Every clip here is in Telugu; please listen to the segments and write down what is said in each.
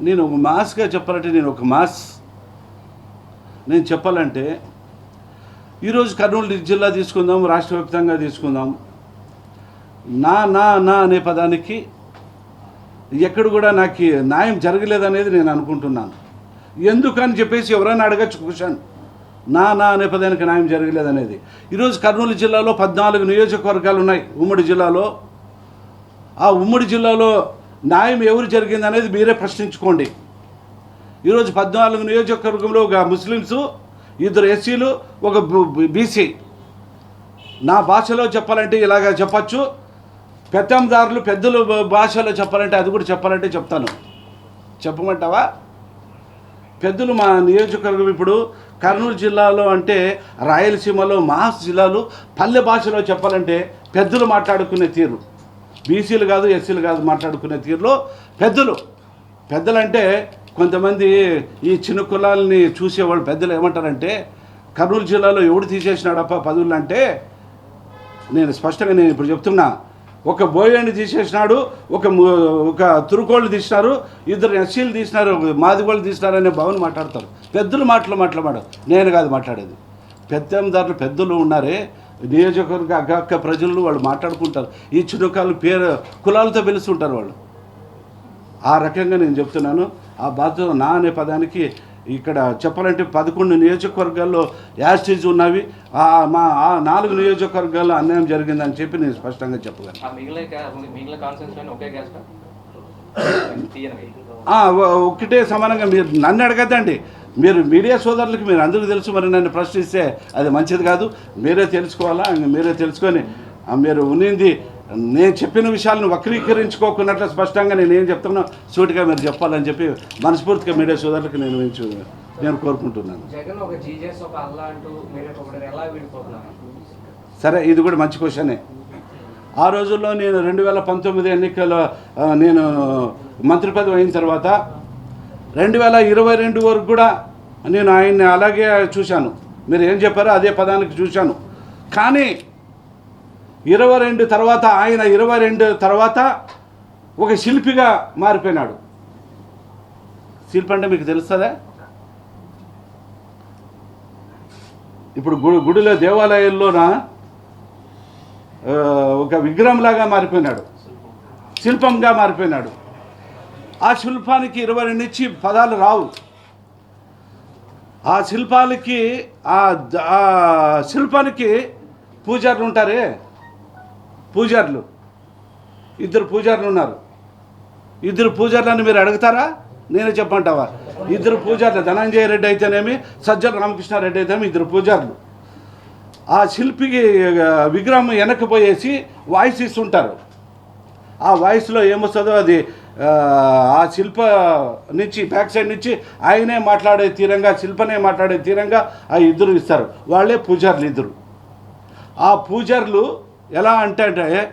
నేను ఒక మాస్గా చెప్పాలంటే నేను ఒక మాస్. నేను చెప్పాలంటే ఈరోజు కర్నూలు జిల్లా తీసుకుందాం రాష్ట్ర వ్యాప్తంగా తీసుకుందాం. నా నా నా అనే పదానికి ఎక్కడ కూడా నాకు న్యాయం జరగలేదనేది నేను అనుకుంటున్నాను. ఎందుకని చెప్పేసి ఎవరైనా అడగచ్చు క్వశ్చన్. నా నా అనే పదానికి న్యాయం జరగలేదనేది. ఈరోజు కర్నూలు జిల్లాలో పద్నాలుగు నియోజకవర్గాలు ఉన్నాయి. ఉమ్మడి జిల్లాలో. ఆ ఉమ్మడి జిల్లాలో న్యాయం ఎవరు జరిగింది అనేది మీరే ప్రశ్నించుకోండి. ఈరోజు పద్నాలుగు నియోజకవర్గంలో ఒక ముస్లిమ్స్ ఇద్దరు ఎస్సీలు ఒక బీసీ. నా భాషలో చెప్పాలంటే ఇలాగ చెప్పచ్చు. పెత్తందారులు పెద్దలు భాషలో చెప్పాలంటే అది కూడా చెప్పాలంటే చెప్తాను. చెప్పమంటావా? పెద్దలు మా నియోజకవర్గం ఇప్పుడు కర్నూలు జిల్లాలో అంటే రాయలసీమలో మాస్ జిల్లాలు పల్లె భాషలో చెప్పాలంటే పెద్దలు మాట్లాడుకునే తీరు. బీసీలు కాదు ఎస్సీలు కాదు మాట్లాడుకునే తీరులో పెద్దలు. పెద్దలంటే కొంతమంది ఈ చిన్న కులాలని చూసేవాళ్ళు పెద్దలు ఏమంటారంటే కర్నూలు జిల్లాలో ఎవడు తీసేసినాడప్ప పదవులు అంటే నేను స్పష్టంగా నేను ఇప్పుడు చెప్తున్నా ఒక బోయండి తీసేసినాడు ఒక ఒక తురుకోళ్ళు తీసినారు ఇద్దరు ఎస్సీలు తీసినారు మాదిగోళ్ళు తీసినారు అనే భావన మాట్లాడతారు. పెద్దలు మాటలు మాట్లాడాడు నేను కాదు మాట్లాడేది. పెద్దందారులు పెద్దలు ఉన్నారే నియోజకవర్గ అగ్గక్క ప్రజలు వాళ్ళు మాట్లాడుకుంటారు. ఈ చిరుకాలు పేరు కులాలతో పిలుస్తుంటారు వాళ్ళు. ఆ రకంగా నేను చెప్తున్నాను. ఆ బాధ్యత నా అనే పదానికి ఇక్కడ చెప్పాలంటే పదకొండు నియోజకవర్గాల్లో యాస్టేజ్ ఉన్నవి. ఆ మా ఆ నాలుగు నియోజకవర్గాల్లో అన్యాయం జరిగిందని చెప్పి నేను స్పష్టంగా చెప్పగలను. ఒకటే సమానంగా మీరు నన్ను అడగద్దండి. మీరు మీడియా సోదరులకు మీరు అందరికీ తెలుసు మరి నన్ను ప్రశ్నిస్తే అది మంచిది కాదు. మీరే తెలుసుకోవాలా? మీరే తెలుసుకొని మీరు ఉన్నింది నేను చెప్పిన విషయాలను వక్రీకరించుకోకున్నట్లు స్పష్టంగా నేను ఏం చెప్తున్నా సూటిగా మీరు చెప్పాలని చెప్పి మనస్ఫూర్తిగా మీడియా సోదరులకు నేను నేను కోరుకుంటున్నాను. సరే ఇది కూడా మంచి క్వశ్చనే. ఆ రోజుల్లో నేను రెండు వేల పంతొమ్మిది ఎన్నికల ఆ, నేను మంత్రి పదవి అయిన తర్వాత రెండు వేల ఇరవై రెండు వరకు కూడా నేను ఆయన్ని అలాగే చూశాను. మీరు ఏం చెప్పారో అదే పదానికి చూశాను. కానీ ఇరవై రెండు తర్వాత ఆయన ఇరవై రెండు తర్వాత ఒక శిల్పిగా మారిపోయినాడు. శిల్పి అంటే మీకు తెలుస్తుందా? ఇప్పుడు గుడి గుడిలో దేవాలయాల్లోన ఒక విగ్రహంలాగా మారిపోయినాడు. శిల్పంగా మారిపోయినాడు. ఆ శిల్పానికి ఇరవై రెండు ఇచ్చి పదాలు రావు. ఆ శిల్పాలకి ఆ శిల్పానికి పూజారులు ఉంటారే? పూజారులు. ఇద్దరు పూజారులు ఉన్నారు. ఇద్దరు పూజారులని మీరు అడుగుతారా? నేనే చెప్పంటావా ఇద్దరు పూజారులు ధనంజయ రెడ్డి అయితేనేమి సజ్జల రామకృష్ణారెడ్డి అయితేనేమి ఇద్దరు పూజారులు. ఆ శిల్పికి విగ్రహం వెనక్కి పోయేసి వాయిస్ ఇస్తుంటారు. ఆ వాయిస్లో ఏమొస్తుందో అది ఆ, శిల్ప నుంచి బ్యాక్ సైడ్ నుంచి ఆయనే మాట్లాడే తీరంగా శిల్పనే మాట్లాడే తీరంగా ఆ ఇద్దరు ఇస్తారు. వాళ్ళే పూజారులు ఇద్దరు. ఆ పూజారులు ఎలా అంటే అంటే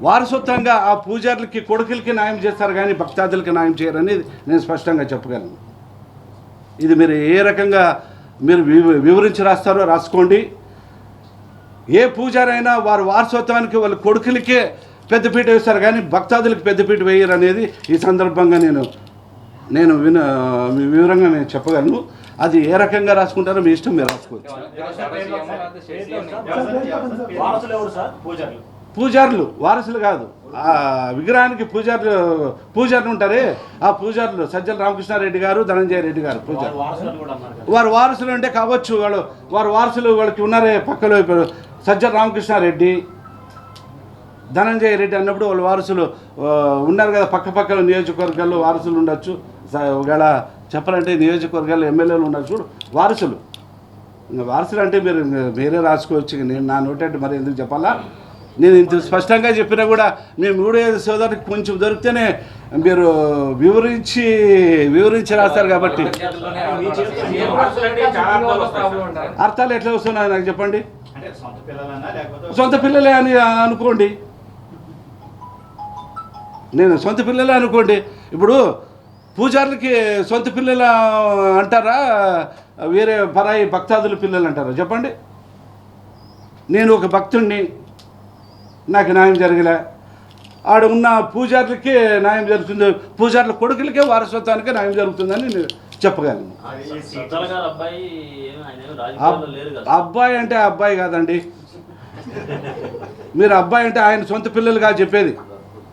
వారసత్వంగా ఆ పూజారులకి కొడుకులకి న్యాయం చేస్తారు కానీ భక్తాదులకి న్యాయం చేయరని నేను స్పష్టంగా చెప్పగలను. ఇది మీరు ఏ రకంగా మీరు వివరించి రాస్తారో రాసుకోండి. ఏ పూజారైనా వారి వారసత్వానికి వాళ్ళ కొడుకులకే పెద్దపీట వేస్తారు కానీ భక్తాదులకు పెద్దపీట వేయరు అనేది ఈ సందర్భంగా నేను నేను విన వివరంగా నేను చెప్పగలను. అది ఏ రకంగా రాసుకుంటారో మీ ఇష్టం మీరు రాసుకోవచ్చు. పూజారులు వారసులు కాదు. ఆ విగ్రహానికి పూజారులు పూజారులు ఉంటారే? ఆ పూజారులు సజ్జల రామకృష్ణారెడ్డి గారు ధనంజయ రెడ్డి గారు పూజారు. వారు వారసులు వారు వారసులు అంటే కావచ్చు వాళ్ళు వారు వారసులు వాళ్ళకి ఉన్నారే పక్కలో ఇప్పుడు సజ్జల రామకృష్ణారెడ్డి ధనంజయ రెడ్డి అన్నప్పుడు వాళ్ళ వారసులు ఉన్నారు కదా పక్క పక్కన నియోజకవర్గాల్లో వారసులు ఉండొచ్చు. స- ఒకవేళ చెప్పాలంటే నియోజకవర్గాల్లో ఎమ్మెల్యేలు ఉండొచ్చు చూడు వారసులు. ఇంకా వారసులు అంటే మీరు వేరే మీరే రాసుకోవచ్చు నేను నా నోటంటే మరి ఎందుకు చెప్పాలా? నేను ఇంత స్పష్టంగా చెప్పినా కూడా మేము మూడు ఐదు సోదరికి కొంచెం దొరికితేనే మీరు వివరించి వివరించి రాస్తారు కాబట్టి. అర్థాలు ఎట్లా వస్తున్నాయి నాకు చెప్పండి? సొంత పిల్లలే అని అనుకోండి. నేను సొంత పిల్లలే అనుకోండి. ఇప్పుడు పూజారులకి సొంత పిల్లల అంటారా? వేరే పరాయి భక్తాదుల పిల్లలు అంటారా? చెప్పండి. నేను ఒక భక్తుడిని నాకు న్యాయం జరగలే. ఆడ ఉన్న పూజారులకి న్యాయం జరుగుతుంది. పూజారుల కొడుకులకే వారసత్వానికే న్యాయం జరుగుతుందని నేను చెప్పగలను. అబ్బాయి అంటే అబ్బాయి కాదండి. మీరు అబ్బాయి అంటే ఆయన సొంత పిల్లలుగా చెప్పేది.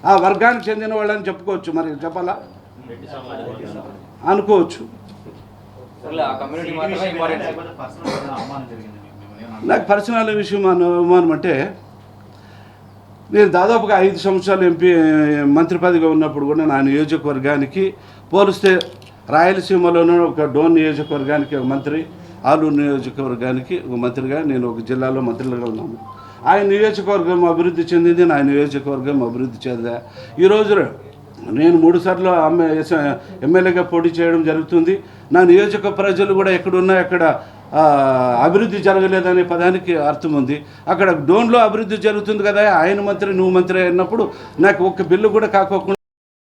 ఆ వర్గానికి చెందిన వాళ్ళని చెప్పుకోవచ్చు మరి చెప్పాలా. అనుకోవచ్చు. నాకు పర్సనల్ విషయం అను- అనుమానం అంటే నేను దాదాపుగా ఐదు సంవత్సరాలు ఎంపీ మంత్రి పదవిగా ఉన్నప్పుడు కూడా నా నియోజకవర్గానికి పోలిస్తే రాయలసీమలోనే ఒక డోన్ నియోజకవర్గానికి ఒక మంత్రి ఆలూరు నియోజకవర్గానికి ఒక మంత్రిగా నేను ఒక జిల్లాలో మంత్రులుగా ఉన్నాను. ఆయన నియోజకవర్గం అభివృద్ధి చెందింది నా నియోజకవర్గం అభివృద్ధి చెందా. ఈరోజు నేను మూడు సార్లు ఎమ్మెల్యేగా పోటీ చేయడం జరుగుతుంది. నా నియోజక ప్రజలు కూడా ఎక్కడున్నా ఎక్కడ అభివృద్ధి జరగలేదనే పదానికి అర్థం ఉంది. అక్కడ డోన్లో అభివృద్ధి జరుగుతుంది కదా ఆయన మంత్రి నువ్వు మంత్రి అన్నప్పుడు నాకు ఒక్క బిల్లు కూడా కాకోకుండా